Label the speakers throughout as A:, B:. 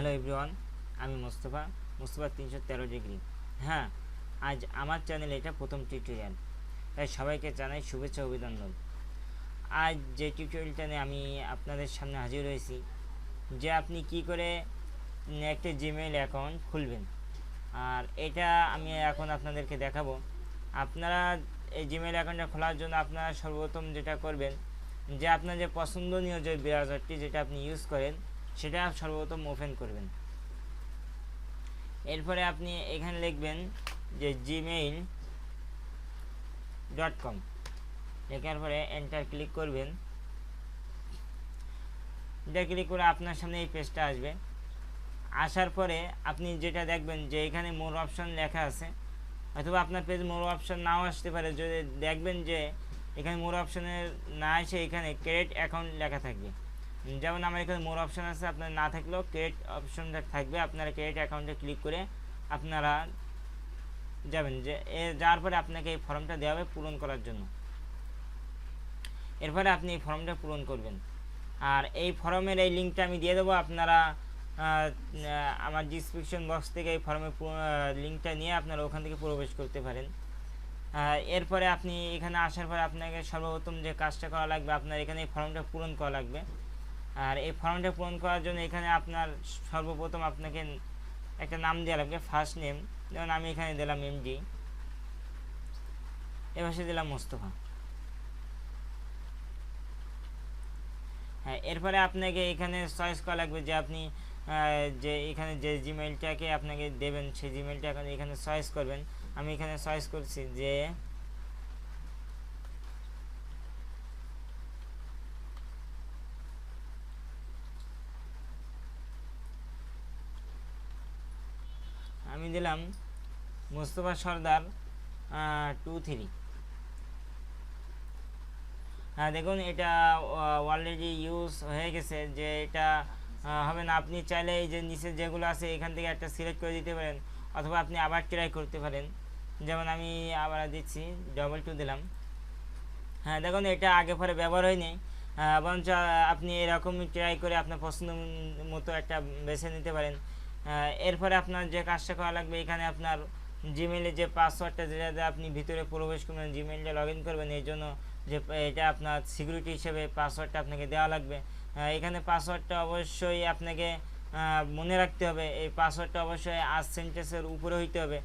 A: Hello everyone আমি মোস্তফা মোস্তফা তিনশো তেরো ডিগ্রি হ্যাঁ আজ আমার চ্যানেলে এটা প্রথম টিউটোরিয়াল তাই সবাইকে জানাই শুভেচ্ছা, অভিনন্দন। আজ যে টিউটোরিয়ালটা নিয়ে আমি আপনাদের সামনে হাজির হয়েছি, যে আপনি কি করে একটা জিমেইল অ্যাকাউন্ট খুলবেন। আর এটা আমি এখন আপনাদেরকে দেখাবো। আপনারা এই জিমেইল অ্যাকাউন্টটা খোলার জন্য আপনারা সর্বপ্রথম যেটা করবেন, যে আপনার যে পছন্দনীয় যে ব্রাউজারটি যেটা আপনি ইউজ করেন সেটা সর্বপ্রথম ওপেন করবেন। এরপরে আপনি এখানে লিখবেন যে জিমেইল ডট কম লেখার পরে এন্টার ক্লিক করবেন। এটা ক্লিক করে আপনার সামনে এই পেজটা আসবে। আসার পরে আপনি যেটা দেখবেন যে এখানে মোর অপশন লেখা আছে। অথবা আপনার পেজ মোর অপশন নাও আসতে পারে। যদি দেখবেন যে এখানে মোর অপশনের না এসে এখানে ক্রেডিট অ্যাকাউন্ট লেখা থাকবে। যেমন আমার এখানে মোর অপশন আছে, আপনার না থাকলেও ক্রেডিট অপশনটা থাকবে। আপনারা ক্রেডিট অ্যাকাউন্টে ক্লিক করে আপনারা যাবেন। যে যাওয়ার পরে আপনাকে এই ফর্মটা দেওয়া হবে পূরণ করার জন্য। এরপরে আপনি এই ফর্মটা পূরণ করবেন। আর এই ফর্মের এই লিঙ্কটা আমি দিয়ে দেবো আপনারা আমার ডিসক্রিপশন বক্স থেকে এই ফর্মের লিঙ্কটা নিয়ে আপনারা ওখান থেকে প্রবেশ করতে পারেন। এরপরে আপনি এখানে আসার পরে আপনাকে সর্বপ্রথম যে কাজটা করা লাগবে, আপনার এখানে এই ফর্মটা পূরণ করা লাগবে। আর এই ফর্মটা পূরণ করার জন্য এখানে আপনার সর্বপ্রথম আপনাকে একটা নাম দেওয়া লাগবে ফার্স্ট নেম যেমন আমি এখানে দিলাম এমডি এবার সে দিলাম মোস্তফা। হ্যাঁ এরপরে আপনাকে এখানে চয়েস করা লাগবে যে আপনি যে এখানে যে জিমেইলটাকে আপনাকে দেবেন, সেই জিমেইলটা এখন এখানে চয়েস করবেন। আমি এখানে চয়েস করছি যে আমি দিলাম মোস্তফা সর্দার টু থ্রি হ্যাঁ দেখুন, এটা অলরেডি ইউজ হয়ে গেছে যে এটা হবে না। আপনি চাইলে এই যে নিচে যেগুলো আছে, এখান থেকে একটা সিলেক্ট করে দিতে পারেন, অথবা আপনি আবার ট্রাই করতে পারেন। যেমন আমি আবার দিচ্ছি ডবল টু দিলাম। হ্যাঁ দেখুন, এটা আগে পরে ব্যবহার হয়নি। বরঞ্চ আপনি এরকমই ট্রাই করে আপনার পছন্দ মতো একটা বেছে নিতে পারেন। এরপরে আপনার যে কাজটা করা লাগবে, এখানে আপনার জিমেইলে যে পাসওয়ার্ডটা যেটা আপনি ভিতরে প্রবেশ করবেন জিমেইলটা লগ করবেন, এই জন্য যে এটা আপনার সিকিউরিটি হিসেবে পাসওয়ার্ডটা আপনাকে দেওয়া লাগবে। এখানে পাসওয়ার্ডটা অবশ্যই আপনাকে মনে রাখতে হবে, এই পাসওয়ার্ডটা অবশ্যই আজ সেন্টেন্সের উপরে হইতে হবে।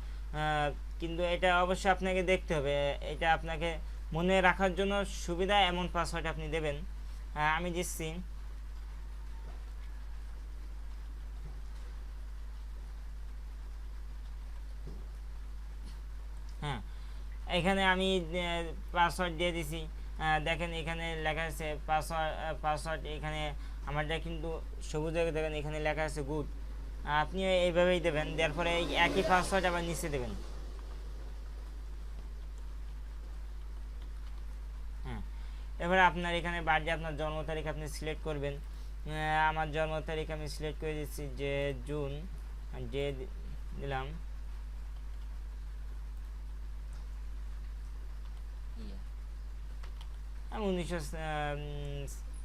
A: কিন্তু এটা অবশ্যই আপনাকে দেখতে হবে, এটা আপনাকে মনে রাখার জন্য সুবিধা এমন পাসওয়ার্ড আপনি দেবেন। আমি দিচ্ছি হ্যাঁ এখানে আমি পাসওয়ার্ড দিয়ে দিছি। দেখেন এখানে লেখা আছে পাসওয়ার্ড পাসওয়ার্ড এখানে আমারটা কিন্তু সবুজ দেখেন এখানে লেখা আছে গুড আপনি এইভাবেই দেবেন, দেওয়ার পরে এই একই পাসওয়ার্ড আবার নিচে দেবেন। হ্যাঁ এবারে আপনার এখানে বার্থডে আপনার জন্ম তারিখ আপনি সিলেক্ট করবেন। আমার জন্ম তারিখ আমি সিলেক্ট করে দিচ্ছি যে জুন ডে দিলাম। আমি উনিশশো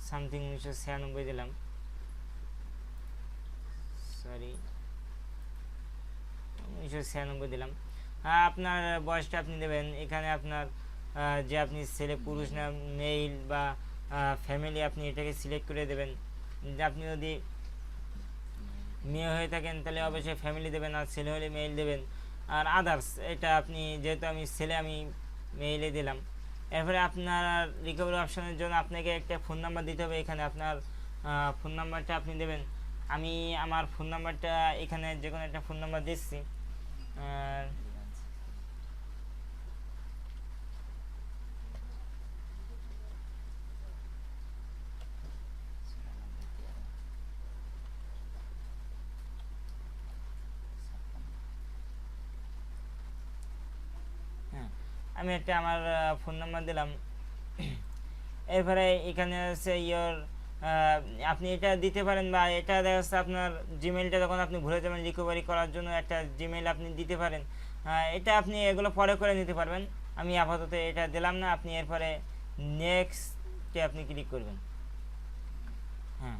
A: সামথিং উনিশশো ছিয়ানব্বই দিলাম। সরি উনিশশো ছিয়ানব্বই দিলাম। আপনার বয়সটা আপনি দেবেন। এখানে আপনার যে আপনি ছেলে পুরুষ না মেল বা ফ্যামিলি আপনি এটাকে সিলেক্ট করে দেবেন। আপনি যদি মেয়ে হয়ে থাকেন, তাহলে অবশ্যই ফ্যামিলি দেবেন আর ছেলে হলে মেইল দেবেন। আর আদার্স এটা আপনি, যেহেতু আমি ছেলে, আমি মেইলে দিলাম। এরপরে আপনার রিকভারি অপশানের জন্য আপনাকে একটা ফোন নাম্বার দিতে হবে এখানে। আপনার ফোন নাম্বারটা আপনি দেবেন। আমি আমার ফোন নাম্বারটা এখানে যে কোনো একটা ফোন নাম্বার দিচ্ছি। আর হ্যাঁ আমি একটা আমার ফোন নাম্বার দিলাম। এরপরে এখানে আছে ইয়োর আপনি এটা দিতে পারেন বা এটা দেখা যাচ্ছে আপনার জিমেলটা যখন আপনি ভুলে যাবেন রিকভারি করার জন্য একটা জিমেল আপনি দিতে পারেন। এটা আপনি এগুলো পরে করে নিতে পারবেন। আমি আপাতত এটা দিলাম না। আপনি এরপরে নেক্সটে আপনি ক্লিক করবেন। হ্যাঁ।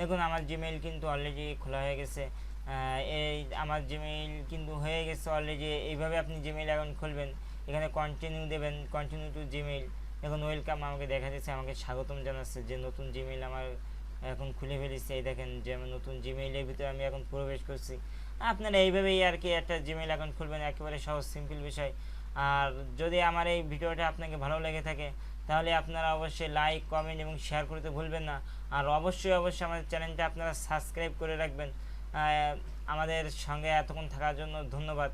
A: দেখুন, আমার জিমেইল কিন্তু অলরেডি খোলা হয়ে গেছে। এই আমার জিমেইল কিন্তু হয়ে গেছে অলরেডি এইভাবে আপনি জিমেইল অ্যাকাউন্ট খুলবেন, এখানে কন্টিনিউ দেবেন কন্টিনিউ টু জিমেইল এখন ওয়েলকাম আমাকে দেখা যাচ্ছে আমাকে স্বাগতম জানাচ্ছে যে নতুন জিমেইল আমার এখন খুলে ফেলেছি। এই দেখেন যে আমার নতুন জিমেইলের ভিতরে আমি এখন প্রবেশ করছি। আপনারা এইভাবেই আর কি একটা জিমেইল অ্যাকাউন্ট খুলবেন, একেবারে সহজ সিম্পল বিষয়। আর যদি আমার এই ভিডিওটা আপনাকে ভালো লেগে থাকে তাহলে আপনারা অবশ্যই লাইক কমেন্ট এবং শেয়ার করতে ভুলবেন না। আর অবশ্যই অবশ্যই আমাদের চ্যানেলটা আপনারা সাবস্ক্রাইব করে রাখবেন। আমাদের সঙ্গে এতক্ষণ থাকার জন্য ধন্যবাদ।